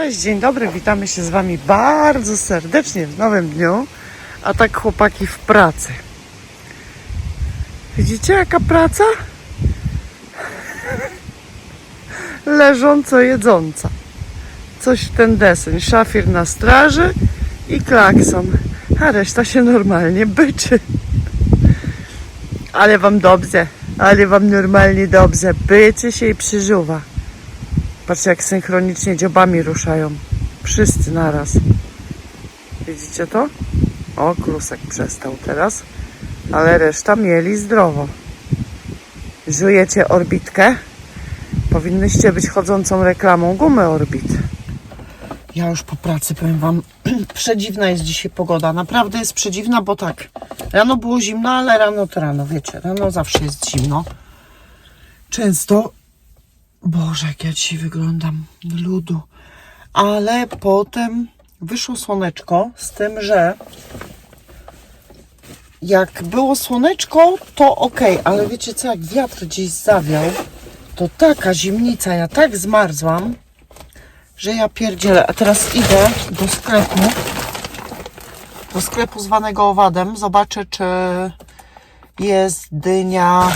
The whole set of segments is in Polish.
Cześć, dzień dobry, witamy się z Wami bardzo serdecznie w nowym dniu, a tak chłopaki w pracy. Widzicie jaka praca? Leżąco jedząca. Coś w ten deseń, szafir na straży i klakson, a reszta się normalnie byczy. Ale Wam dobrze, ale Wam normalnie dobrze, bycie się i przyżuwa. Patrzcie, jak synchronicznie dziobami ruszają. Wszyscy naraz. Widzicie to? O, klusek przestał teraz. Ale reszta mieli zdrowo. Żujecie orbitkę? Powinnyście być chodzącą reklamą gumy Orbit. Ja już po pracy powiem Wam, przedziwna jest dzisiaj pogoda. Naprawdę jest przedziwna, bo tak, rano było zimno, ale rano to rano, wiecie, rano zawsze jest zimno. Często Boże, jak ja dzisiaj wyglądam. Ludu. Ale potem wyszło słoneczko z tym, że jak było słoneczko, to ok, ale wiecie co, jak wiatr gdzieś zawiał, to taka zimnica, ja tak zmarzłam, że ja pierdzielę. A teraz idę do sklepu, do sklepu zwanego owadem, zobaczę, czy jest dynia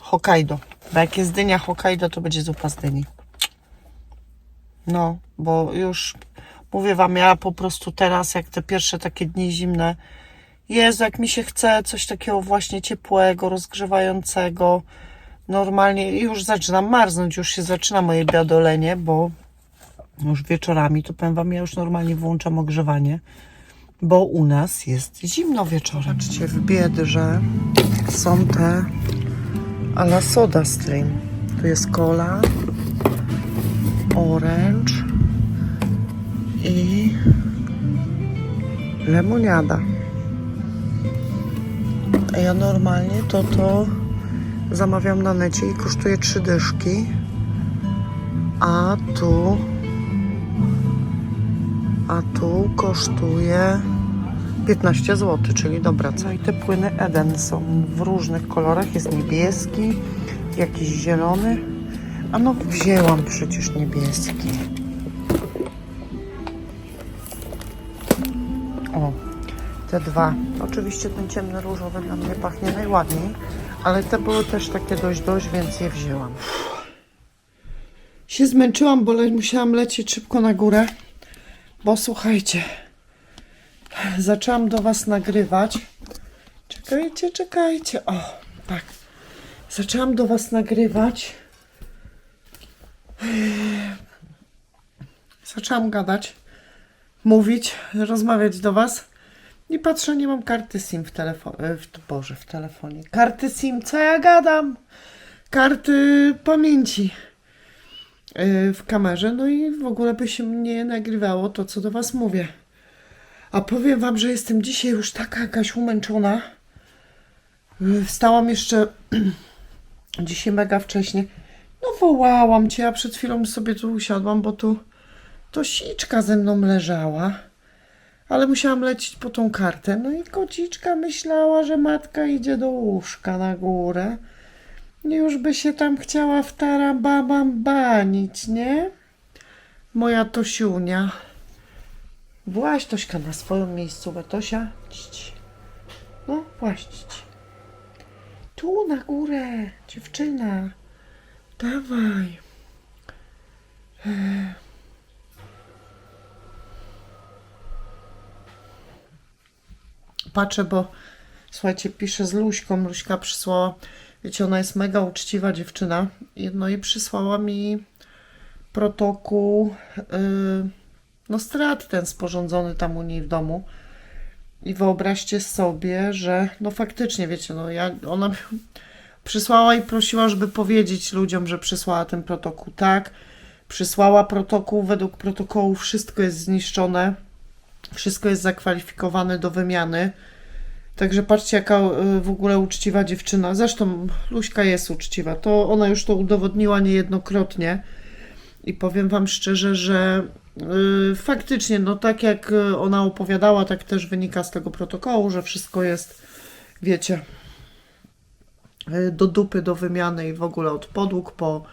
Hokkaido. Bo jak jest dynia Hokkaido, to będzie zupa z dyni. No, bo już mówię wam, ja po prostu teraz, jak te pierwsze takie dni zimne, Jezu, jak mi się chce coś takiego właśnie ciepłego, rozgrzewającego, normalnie już zaczynam marznąć, już się zaczyna moje biadolenie, bo już wieczorami, to powiem wam, ja już normalnie włączam ogrzewanie, bo u nas jest zimno wieczorem. Patrzcie, w Biedrze są te a la soda stream. Tu jest cola, orange i lemoniada. A ja normalnie to to zamawiam na necie i kosztuje trzy dyszki. A tu a tu kosztuje 15 zł, czyli dobra cena. I te płyny Eden są w różnych kolorach. Jest niebieski, jakiś zielony. A no wzięłam przecież niebieski. O, te dwa. Oczywiście ten ciemny różowy dla mnie pachnie najładniej, ale te były też takie dość dość, więc je wzięłam. Się zmęczyłam, bo le- musiałam lecieć szybko na górę, bo słuchajcie, zaczęłam do Was nagrywać. Czekajcie, czekajcie. O, tak. Zaczęłam do Was nagrywać. Zaczęłam gadać, mówić, rozmawiać do Was. I patrzę, nie mam karty SIM w telefonie. W, Boże, w telefonie. Karty SIM, co ja gadam? Karty pamięci yy, w kamerze. No i w ogóle by się mnie nagrywało to, co do Was mówię. A powiem wam, że jestem dzisiaj już taka jakaś umęczona. Yy, Wstałam jeszcze dzisiaj mega wcześnie. No wołałam cię, a przed chwilą sobie tu usiadłam, bo tu to siczka ze mną leżała. Ale musiałam lecieć po tą kartę. No i kociczka myślała, że matka idzie do łóżka na górę. I już by się tam chciała w tarababam banić, nie? Moja Tosiunia. Właź Tośka na swoją miejscówę. Tosia. No, właźć. Tu na górę, dziewczyna. Dawaj. Patrzę, bo słuchajcie, piszę z Luśką. Luśka przysłała, wiecie, ona jest mega uczciwa dziewczyna. No i przysłała mi protokół yy, no strat ten sporządzony tam u niej w domu. I wyobraźcie sobie, że no faktycznie, wiecie, no ja, ona przysłała i prosiła, żeby powiedzieć ludziom, że przysłała ten protokół. Tak, przysłała protokół, według protokołu wszystko jest zniszczone, wszystko jest zakwalifikowane do wymiany. Także patrzcie, jaka y, w ogóle uczciwa dziewczyna. Zresztą Luśka jest uczciwa. To ona już to udowodniła niejednokrotnie. I powiem Wam szczerze, że faktycznie, no tak jak y, ona opowiadała, tak też wynika z tego protokołu, że wszystko jest, wiecie, y, do dupy, do wymiany i w ogóle od podłóg po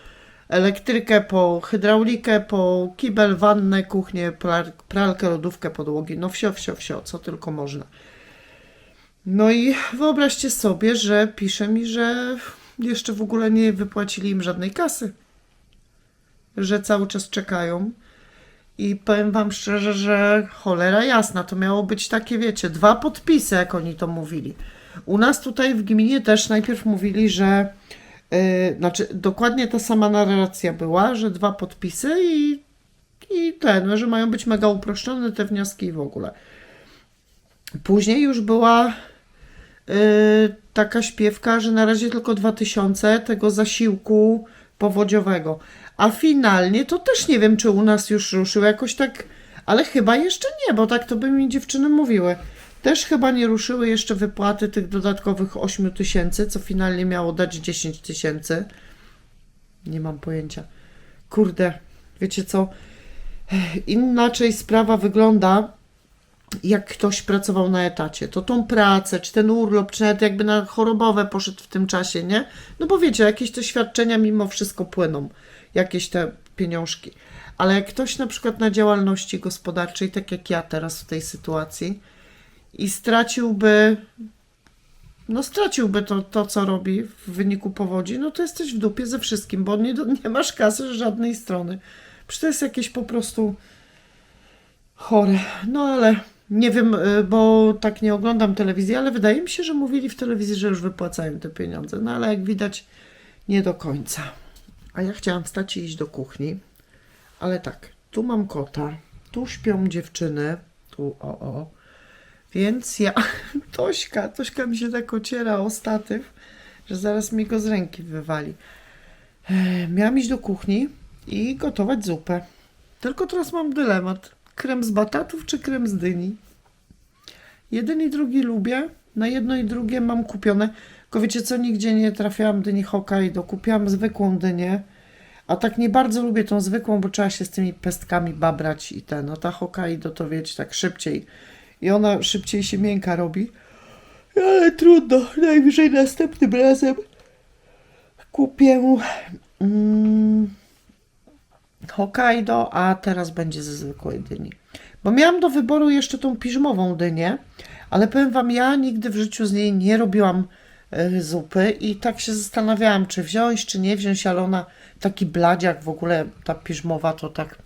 elektrykę, po hydraulikę, po kibel, wannę, kuchnię, pral- pralkę, lodówkę, podłogi. No wsio, wsio, wsio, co tylko można. No i wyobraźcie sobie, że pisze mi, że jeszcze w ogóle nie wypłacili im żadnej kasy. Że cały czas czekają. I powiem wam szczerze, że cholera jasna, to miało być takie, wiecie, dwa podpisy, jak oni to mówili. U nas tutaj w gminie też najpierw mówili, że yy, znaczy dokładnie ta sama narracja była, że dwa podpisy i, i ten, że mają być mega uproszczone te wnioski i w ogóle. Później już była yy, taka śpiewka, że na razie tylko 2000 tego zasiłku powodziowego. A finalnie to też nie wiem, czy u nas już ruszył jakoś tak, ale chyba jeszcze nie, bo tak to by mi dziewczyny mówiły. Też chyba nie ruszyły jeszcze wypłaty tych dodatkowych 8 tysięcy, co finalnie miało dać 10 tysięcy. Nie mam pojęcia. Kurde, wiecie co? Inaczej sprawa wygląda, jak ktoś pracował na etacie, to tą pracę, czy ten urlop, czy nawet jakby na chorobowe poszedł w tym czasie, nie? No bo wiecie, jakieś te świadczenia mimo wszystko płyną, jakieś te pieniążki. Ale jak ktoś na przykład na działalności gospodarczej, tak jak ja teraz w tej sytuacji, i straciłby, no straciłby to, to co robi w wyniku powodzi, no to jesteś w dupie ze wszystkim, bo nie, nie masz kasy z żadnej strony. Przecież to jest jakieś po prostu chore. No ale nie wiem, y, bo tak nie oglądam telewizji, ale wydaje mi się, że mówili w telewizji, że już wypłacają te pieniądze. No ale jak widać, nie do końca. A ja chciałam wstać i iść do kuchni, ale tak, tu mam kota, tu śpią dziewczyny, tu o o. Więc ja, Tośka, Tośka mi się tak ociera o statyw, że zaraz mi go z ręki wywali. Miałam iść do kuchni i gotować zupę. Tylko teraz mam dylemat. Krem z batatów czy krem z dyni? Jeden i drugi lubię. Na jedno i drugie mam kupione. Tylko wiecie co, nigdzie nie trafiałam dyni Hokkaido. Kupiłam zwykłą dynię. A tak nie bardzo lubię tą zwykłą, bo trzeba się z tymi pestkami babrać i ten. No ta Hokkaido to wiecie, tak szybciej. I ona szybciej się miękka robi. Ale trudno. Najwyżej następnym razem kupię mm, Hokkaido, a teraz będzie ze zwykłej dyni. Bo miałam do wyboru jeszcze tą piżmową dynię, ale powiem Wam, ja nigdy w życiu z niej nie robiłam zupy i tak się zastanawiałam, czy wziąć, czy nie wziąć, ale ona taki bladziak w ogóle, ta piżmowa to tak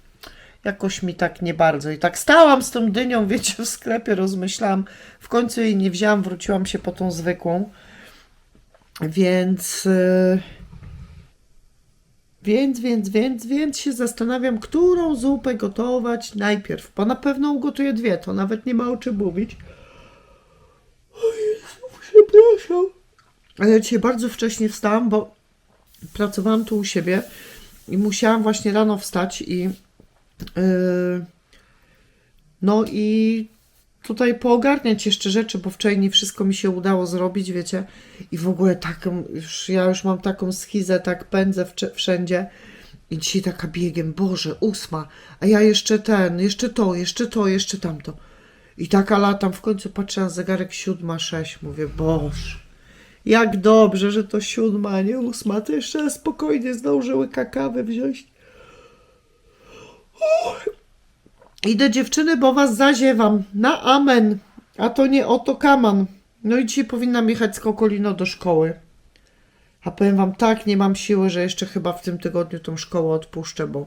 jakoś mi tak nie bardzo. I tak stałam z tą dynią, wiecie, w sklepie, rozmyślałam. W końcu jej nie wzięłam, wróciłam się po tą zwykłą. Więc... e, więc, więc, więc, więc się zastanawiam, którą zupę gotować najpierw, bo na pewno ugotuję dwie, to nawet nie ma o czym mówić. O Jezu, przepraszam. Ale ja dzisiaj bardzo wcześnie wstałam, bo pracowałam tu u siebie i musiałam właśnie rano wstać i yy, no i tutaj poogarniać jeszcze rzeczy, bo wczoraj nie wszystko mi się udało zrobić, wiecie. I w ogóle taką, już, ja już mam taką schizę, tak pędzę wszędzie. I dzisiaj taka biegiem, Boże, ósma, a ja jeszcze ten, jeszcze to, jeszcze to, jeszcze tamto. I taka latam, w końcu patrzę na zegarek siódma, sześć, mówię, Boże, jak dobrze, że to siódma, a nie ósma, to jeszcze spokojnie zdążę łyka kawy wziąć. Idę dziewczyny, bo was zaziewam. Na amen. A to nie oto kaman. No i dzisiaj powinnam jechać z Kokolino do szkoły. A powiem wam tak, nie mam siły, że jeszcze chyba w tym tygodniu tą szkołę odpuszczę, bo...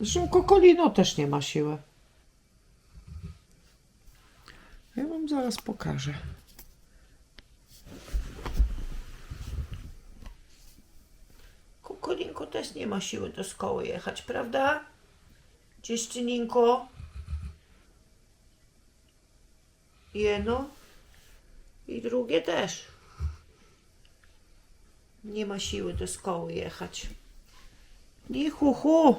Zresztą Kokolino też nie ma siły. Ja wam zaraz pokażę. Kukulinko też nie ma siły do szkoły jechać, prawda? Dziewczyninko? Jedno i drugie też. Nie ma siły do szkoły jechać. Nie hu hu.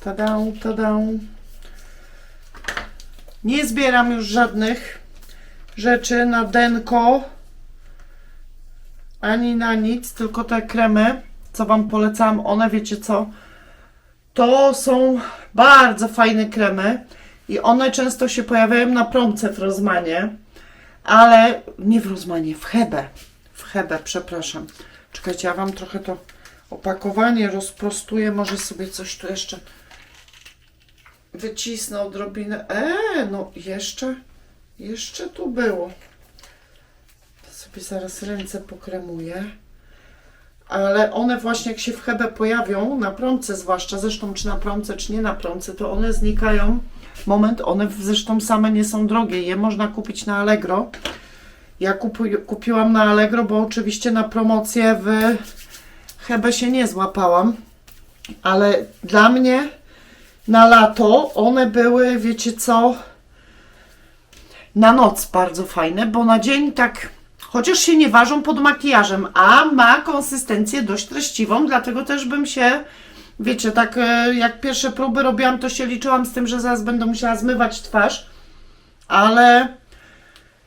Tadę, tadę. Nie zbieram już żadnych rzeczy na denko ani na nic, tylko te kremy, co Wam polecam, one wiecie co? To są bardzo fajne kremy i one często się pojawiają na promce w Rozmanie, ale nie w rozmanie, w hebę. W hebę, przepraszam. Czekajcie, ja Wam trochę to opakowanie rozprostuję. Może sobie coś tu jeszcze wycisnę odrobinę. Eee, no jeszcze, jeszcze tu było. To sobie zaraz ręce pokremuję. Ale one właśnie jak się w hebę pojawią, na promce zwłaszcza, zresztą czy na promce, czy nie na promce, to one znikają. Moment, one zresztą same nie są drogie. Je można kupić na Allegro. Ja kupiłam na Allegro, bo oczywiście na promocję w Hebę się nie złapałam. Ale dla mnie na lato one były, wiecie co, na noc bardzo fajne, bo na dzień tak, chociaż się nie ważą pod makijażem, a ma konsystencję dość treściwą, dlatego też bym się, wiecie, tak e, jak pierwsze próby robiłam, to się liczyłam z tym, że zaraz będę musiała zmywać twarz, ale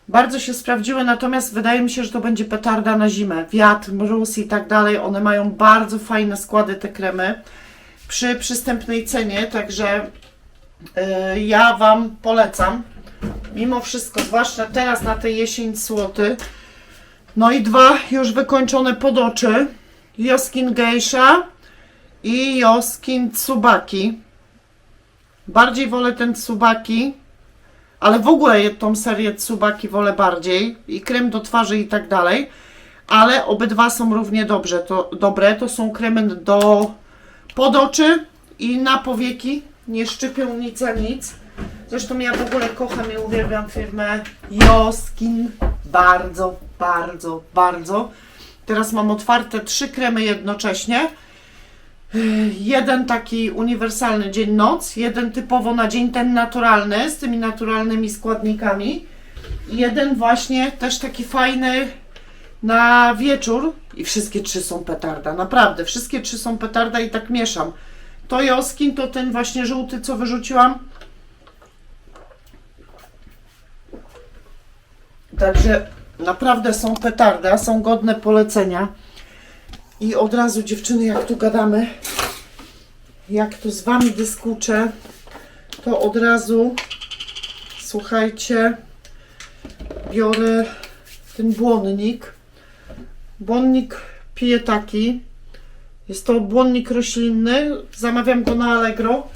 bardzo się sprawdziły, natomiast wydaje mi się, że to będzie petarda na zimę. Wiatr, mróz i tak dalej, one mają bardzo fajne składy te kremy przy przystępnej cenie, także y, ja Wam polecam. Mimo wszystko, zwłaszcza teraz na tej jesień słoty. No i dwa już wykończone pod oczy. Joskin Geisha i Joskin Tsubaki. Bardziej wolę ten Tsubaki, ale w ogóle tą serię Tsubaki wolę bardziej. I krem do twarzy i tak dalej. Ale obydwa są równie dobrze. To, dobre. To są kremy do pod oczy i na powieki. Nie szczypią nic za nic. Zresztą ja w ogóle kocham i uwielbiam firmę Joskin. Bardzo, bardzo, bardzo. Teraz mam otwarte trzy kremy jednocześnie. Jeden taki uniwersalny dzień-noc, jeden typowo na dzień ten naturalny, z tymi naturalnymi składnikami. Jeden właśnie też taki fajny na wieczór. I wszystkie trzy są petarda, naprawdę. Wszystkie trzy są petarda i tak mieszam. To Joskin, to ten właśnie żółty, co wyrzuciłam. Także naprawdę są petarda, są godne polecenia. I od razu dziewczyny, jak tu gadamy, jak tu z wami dyskuczę, to od razu słuchajcie, biorę ten błonnik. Błonnik piję taki. Jest to błonnik roślinny. Zamawiam go na Allegro.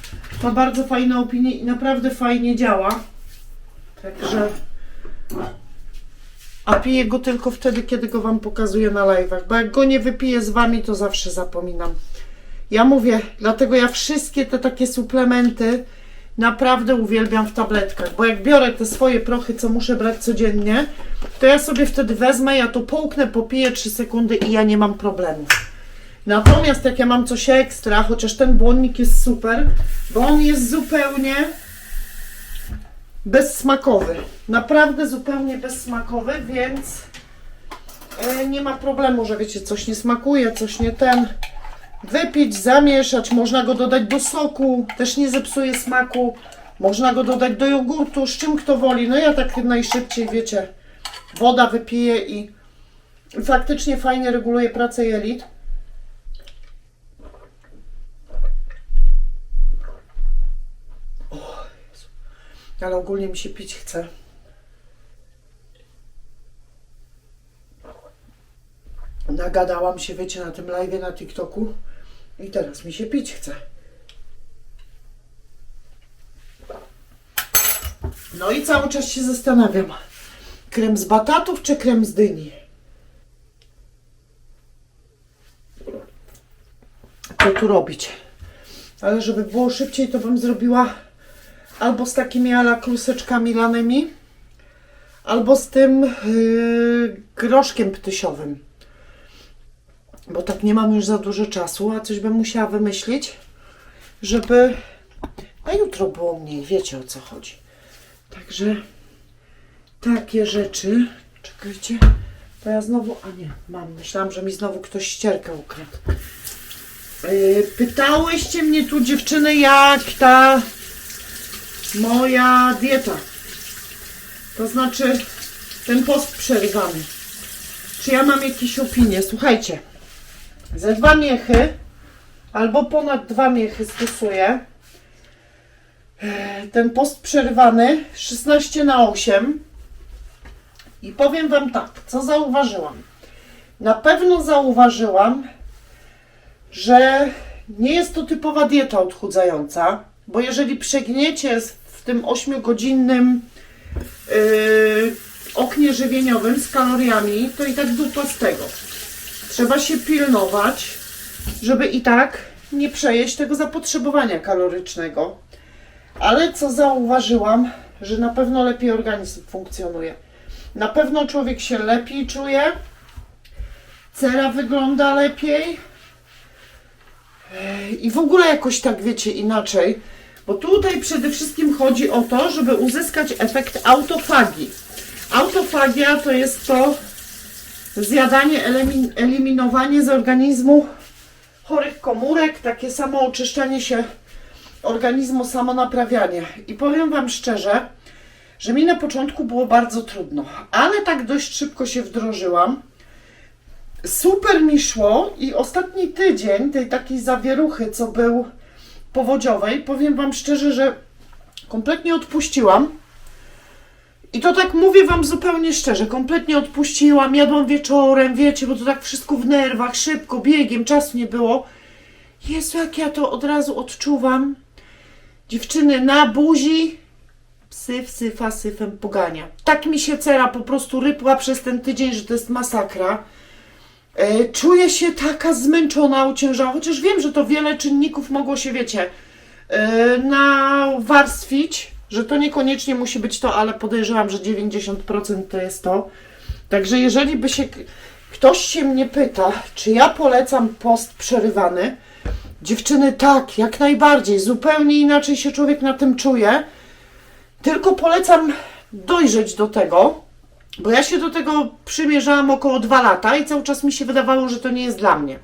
Ma bardzo fajne opinie i naprawdę fajnie działa. Także. A piję go tylko wtedy, kiedy go Wam pokazuję na live'ach. Bo jak go nie wypiję z Wami, to zawsze zapominam. Ja mówię, dlatego ja wszystkie te takie suplementy naprawdę uwielbiam w tabletkach. Bo jak biorę te swoje prochy, co muszę brać codziennie, to ja sobie wtedy wezmę, ja to połknę, popiję 3 sekundy i ja nie mam problemu. Natomiast jak ja mam coś ekstra, chociaż ten błonnik jest super, bo on jest zupełnie bezsmakowy. Naprawdę zupełnie bezsmakowy, więc e, nie ma problemu, że wiecie, coś nie smakuje, coś nie ten. Wypić, zamieszać, można go dodać do soku, też nie zepsuje smaku. Można go dodać do jogurtu, z czym kto woli. No ja tak najszybciej, wiecie, woda wypiję i faktycznie fajnie reguluje pracę jelit. Ale ogólnie mi się pić chce. Nagadałam się, wiecie, na tym live na TikToku i teraz mi się pić chce. No i cały czas się zastanawiam. Krem z batatów czy krem z dyni? Co tu robić? Ale żeby było szybciej, to bym zrobiła albo z takimi ala kluseczkami lanymi, albo z tym yy, groszkiem ptysiowym. Bo tak nie mam już za dużo czasu, a coś bym musiała wymyślić, żeby na jutro było mniej. Wiecie o co chodzi. Także takie rzeczy. Czekajcie, to ja znowu. A nie, mam. Myślałam, że mi znowu ktoś ścierkę ukradł. Yy, pytałyście mnie tu dziewczyny, jak ta moja dieta. To znaczy ten post przerywany. Czy ja mam jakieś opinie? Słuchajcie, ze dwa miechy albo ponad dwa miechy stosuję. E, Ten post przerywany 16 na 8 I powiem Wam tak, co zauważyłam. Na pewno zauważyłam, że nie jest to typowa dieta odchudzająca, bo jeżeli przegniecie w tym 8-godzinnym yy, oknie żywieniowym z kaloriami, to i tak dupa z tego. Trzeba się pilnować, żeby i tak nie przejeść tego zapotrzebowania kalorycznego. Ale co zauważyłam, że na pewno lepiej organizm funkcjonuje. Na pewno człowiek się lepiej czuje, cera wygląda lepiej Ej, i w ogóle jakoś tak wiecie inaczej. Bo tutaj przede wszystkim chodzi o to, żeby uzyskać efekt autofagii. Autofagia to jest to zjadanie, elimin- eliminowanie z organizmu chorych komórek, takie samo oczyszczanie się organizmu, samo naprawianie. I powiem Wam szczerze, że mi na początku było bardzo trudno, ale tak dość szybko się wdrożyłam. Super mi szło i ostatni tydzień tej takiej zawieruchy, co był powodziowej, powiem Wam szczerze, że kompletnie odpuściłam. I to tak mówię Wam zupełnie szczerze, kompletnie odpuściłam, jadłam wieczorem, wiecie, bo to tak wszystko w nerwach, szybko, biegiem, czasu nie było. Jezu, jak ja to od razu odczuwam. Dziewczyny na buzi, syf, syfa, syfem pogania. Tak mi się cera po prostu rypła przez ten tydzień, że to jest masakra. E, Czuję się taka zmęczona, uciężała, chociaż wiem, że to wiele czynników mogło się, wiecie, e, nawarstwić, że to niekoniecznie musi być to, ale podejrzewam, że 90% to jest to. Także jeżeli by się ktoś się mnie pyta, czy ja polecam post przerywany, dziewczyny tak, jak najbardziej, zupełnie inaczej się człowiek na tym czuje, tylko polecam dojrzeć do tego, bo ja się do tego przymierzałam około dwa lata i cały czas mi się wydawało, że to nie jest dla mnie.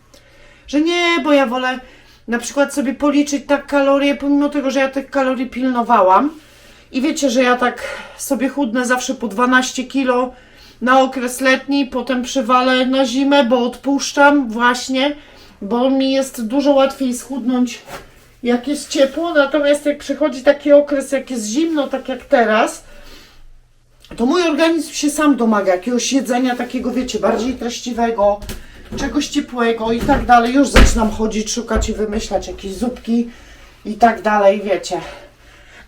Że nie, bo ja wolę na przykład sobie policzyć tak kalorie, pomimo tego, że ja tych kalorii pilnowałam. I wiecie, że ja tak sobie chudnę zawsze po 12 kilo na okres letni, potem przywalę na zimę, bo odpuszczam właśnie, bo mi jest dużo łatwiej schudnąć jak jest ciepło, natomiast jak przychodzi taki okres, jak jest zimno, tak jak teraz, to mój organizm się sam domaga jakiegoś jedzenia takiego, wiecie, bardziej treściwego, czegoś ciepłego i tak dalej. Już zaczynam chodzić, szukać i wymyślać jakieś zupki i tak dalej, wiecie.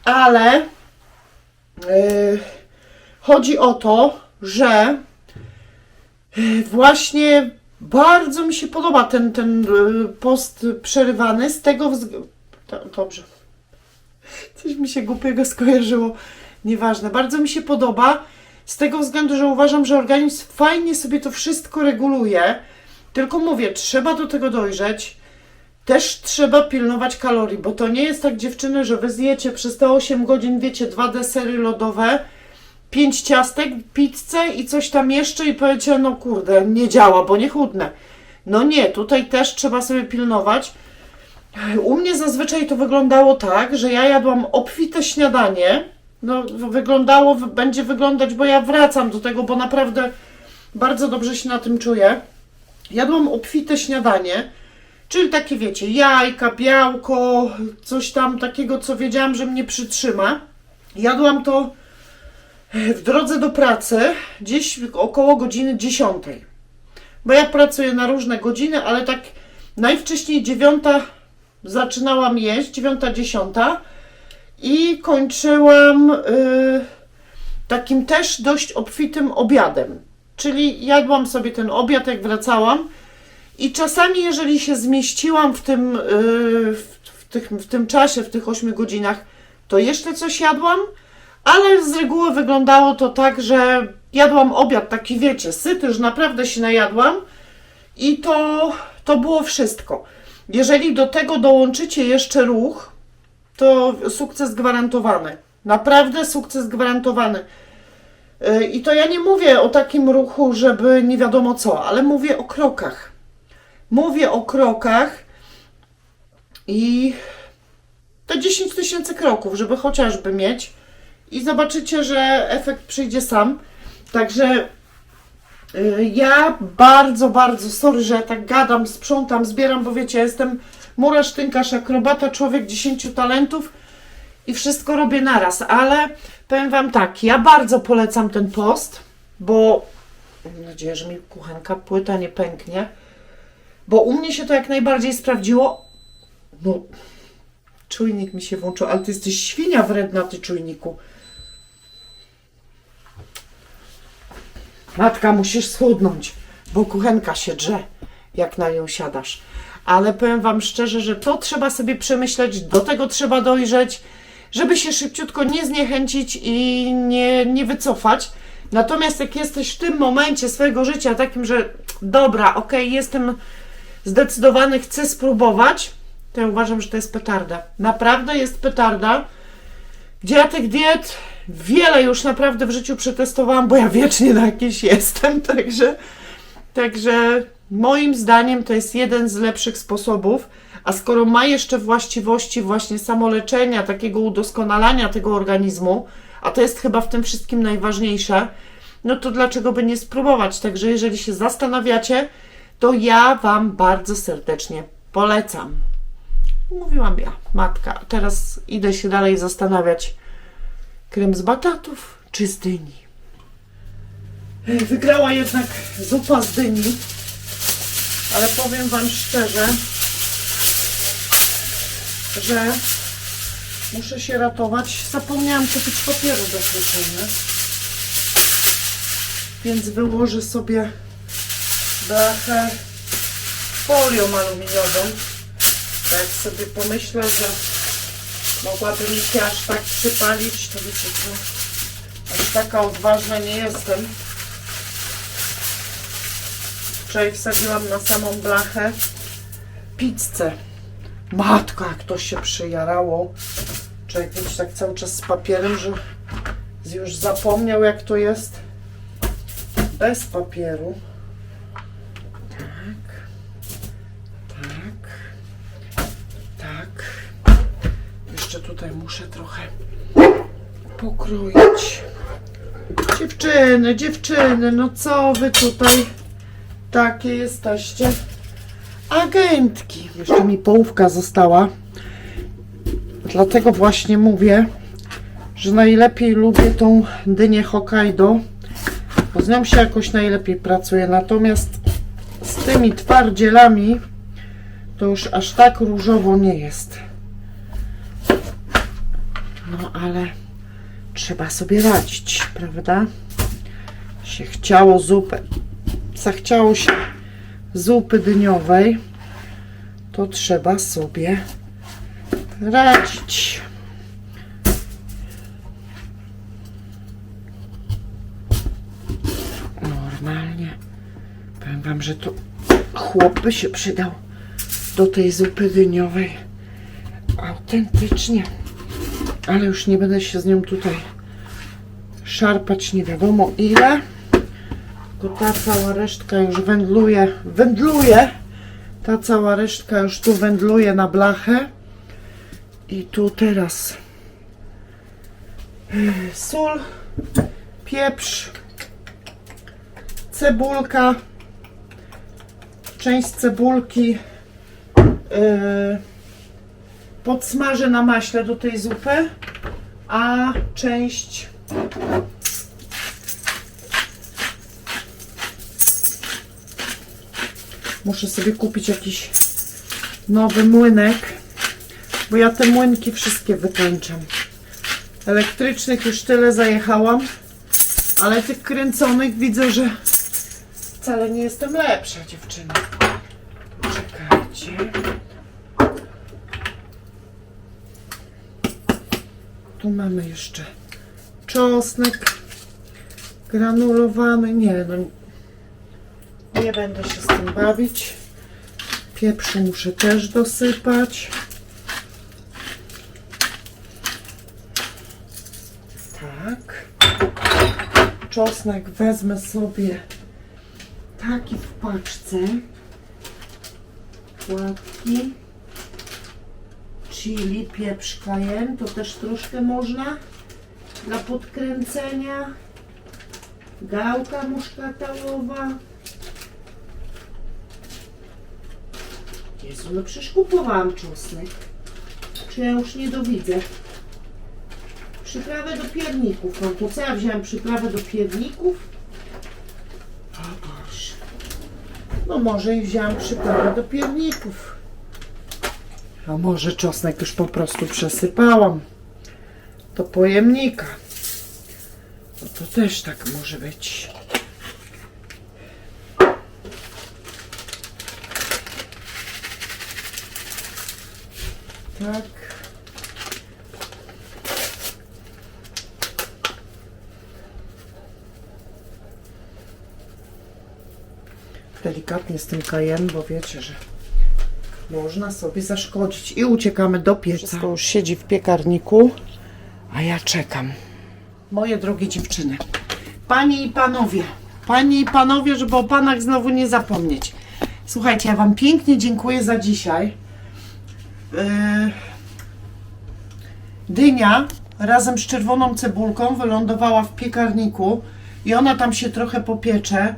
Ale chodzi o to, że yy, właśnie bardzo mi się podoba ten, ten yy, post przerywany z tego względu. Dobrze. Coś mi się głupiego skojarzyło. Nieważne. Bardzo mi się podoba z tego względu, że uważam, że organizm fajnie sobie to wszystko reguluje. Tylko mówię, trzeba do tego dojrzeć. Też trzeba pilnować kalorii, bo to nie jest tak, dziewczyny, że wy zjecie przez te 8 godzin, wiecie, dwa desery lodowe, pięć ciastek, pizzę i coś tam jeszcze i powiecie, no kurde, nie działa, bo nie chudnę. No nie, tutaj też trzeba sobie pilnować. U mnie zazwyczaj to wyglądało tak, że ja jadłam obfite śniadanie. No, wyglądało, będzie wyglądać, bo ja wracam do tego, bo naprawdę bardzo dobrze się na tym czuję. Jadłam obfite śniadanie, czyli takie wiecie, jajka, białko, coś tam takiego, co wiedziałam, że mnie przytrzyma. Jadłam to w drodze do pracy, gdzieś około godziny 10. Bo ja pracuję na różne godziny, ale tak najwcześniej dziewiąta zaczynałam jeść, dziewiąta, dziesiąta i kończyłam y, takim też dość obfitym obiadem. Czyli jadłam sobie ten obiad, jak wracałam i czasami, jeżeli się zmieściłam w tym, y, w, tych, w tym czasie, w tych 8 godzinach, to jeszcze coś jadłam, ale z reguły wyglądało to tak, że jadłam obiad taki, wiecie, syty, że naprawdę się najadłam i to, to było wszystko. Jeżeli do tego dołączycie jeszcze ruch, to sukces gwarantowany. Naprawdę sukces gwarantowany. Yy, I to ja nie mówię o takim ruchu, żeby nie wiadomo co, ale mówię o krokach. Mówię o krokach i to 10 tysięcy kroków, żeby chociażby mieć i zobaczycie, że efekt przyjdzie sam. Także y, ja bardzo, bardzo, sorry, że ja tak gadam, sprzątam, zbieram, bo wiecie, jestem murarz, tynkarz, akrobata, człowiek 10 talentów i wszystko robię naraz, ale powiem Wam tak, ja bardzo polecam ten post. bo mam nadzieję, że mi kuchenka płyta nie pęknie, bo u mnie się to jak najbardziej sprawdziło. No, czujnik mi się włączył, ale ty jesteś świnia wredna, ty czujniku. Matka, musisz schudnąć, bo kuchenka się drze, jak na nią siadasz. Ale powiem Wam szczerze, że to trzeba sobie przemyśleć, do tego trzeba dojrzeć, żeby się szybciutko nie zniechęcić i nie, nie wycofać. Natomiast jak jesteś w tym momencie swojego życia takim, że dobra, okej, jestem zdecydowany, chcę spróbować, to ja uważam, że to jest petarda. Naprawdę jest petarda gdzie ja tych diet wiele już naprawdę w życiu przetestowałam, bo ja wiecznie na jakiejś jestem, także, także moim zdaniem to jest jeden z lepszych sposobów, a skoro ma jeszcze właściwości właśnie samoleczenia, takiego udoskonalania tego organizmu, a to jest chyba w tym wszystkim najważniejsze, no to dlaczego by nie spróbować? Także jeżeli się zastanawiacie, to ja Wam bardzo serdecznie polecam. Mówiłam ja, matka. Teraz idę się dalej zastanawiać. Krem z batatów czy z dyni? Ej, Wygrała jednak zupa z dyni, ale powiem Wam szczerze, że muszę się ratować. Zapomniałam kupić papieru do pieczenia, więc wyłożę sobie blachę folią aluminiową. Tak sobie pomyślę, że mogłaby mi się aż tak przypalić, to wiecie co, aż taka odważna nie jestem. Wczoraj wsadziłam na samą blachę pizzę. Matka, jak to się przyjarało. Człowiek wiecie, tak cały czas z papierem, że już zapomniał jak to jest bez papieru. Tutaj muszę trochę pokroić. Dziewczyny, dziewczyny, no co wy tutaj takie jesteście? Agentki. Jeszcze mi połówka została. Dlatego właśnie mówię, że najlepiej lubię tą dynię Hokkaido, bo z nią się jakoś najlepiej pracuje. Natomiast z tymi twardzielami to już aż tak różowo nie jest. No ale trzeba sobie radzić, prawda? Się chciało zupę, zachciało się zupy dyniowej, to trzeba sobie radzić. Normalnie. Powiem wam, że to chłop by się przydał do tej zupy dyniowej. Autentycznie. Ale już nie będę się z nią tutaj szarpać nie wiadomo ile. Tylko ta cała resztka już wędluje. Wędluje! Ta cała resztka już tu wędluje na blachę. I tu teraz yy, sól, pieprz, cebulka, część cebulki yy, podsmażę na maśle do tej zupy, a część muszę sobie kupić jakiś nowy młynek, bo ja te młynki wszystkie wykończam. Elektrycznych już tyle zajechałam, ale tych kręconych widzę, że wcale nie jestem lepsza dziewczyna. Czekajcie. Tu mamy jeszcze czosnek granulowany. Nie, no nie będę się z tym bawić. Pieprzu muszę też dosypać. Tak. Czosnek wezmę sobie taki w paczce. Płatki chili, pieprz kajen, to też troszkę można dla podkręcenia. Gałka muszkatalowa. Jezu, no przecież kupowałam czosnek. Czy ja już nie dowidzę? Przyprawę do pierników mam. To co ja wziąłem? Przyprawę do pierników? No może i wziąłam przyprawę do pierników. A może czosnek już po prostu przesypałam do pojemnika. No to też tak może być. Tak. Delikatnie z tym kajen, bo wiecie, że można sobie zaszkodzić. I uciekamy do pieca. Wszystko już siedzi w piekarniku, a ja czekam. Moje drogie dziewczyny, panie i panowie, panie i panowie, żeby o panach znowu nie zapomnieć. Słuchajcie, ja wam pięknie dziękuję za dzisiaj. Yy, dynia razem z czerwoną cebulką wylądowała w piekarniku i ona tam się trochę popiecze.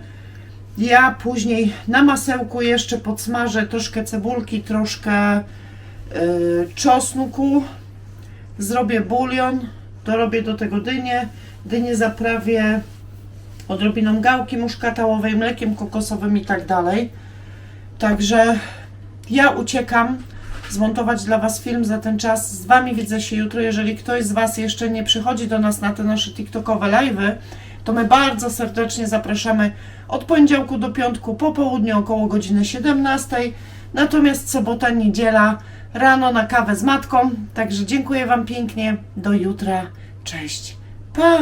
Ja później na masełku jeszcze podsmażę troszkę cebulki, troszkę yy, czosnku, zrobię bulion, dorobię do tego dynię, dynię zaprawię odrobiną gałki muszkatałowej, mlekiem kokosowym i tak dalej. Także ja uciekam zmontować dla Was film za ten czas. Z Wami widzę się jutro. Jeżeli ktoś z Was jeszcze nie przychodzi do nas na te nasze TikTokowe live'y, to my bardzo serdecznie zapraszamy od poniedziałku do piątku po południu około godziny 17. Natomiast sobota, niedziela rano na kawę z matką. Także dziękuję Wam pięknie. Do jutra. Cześć. Pa!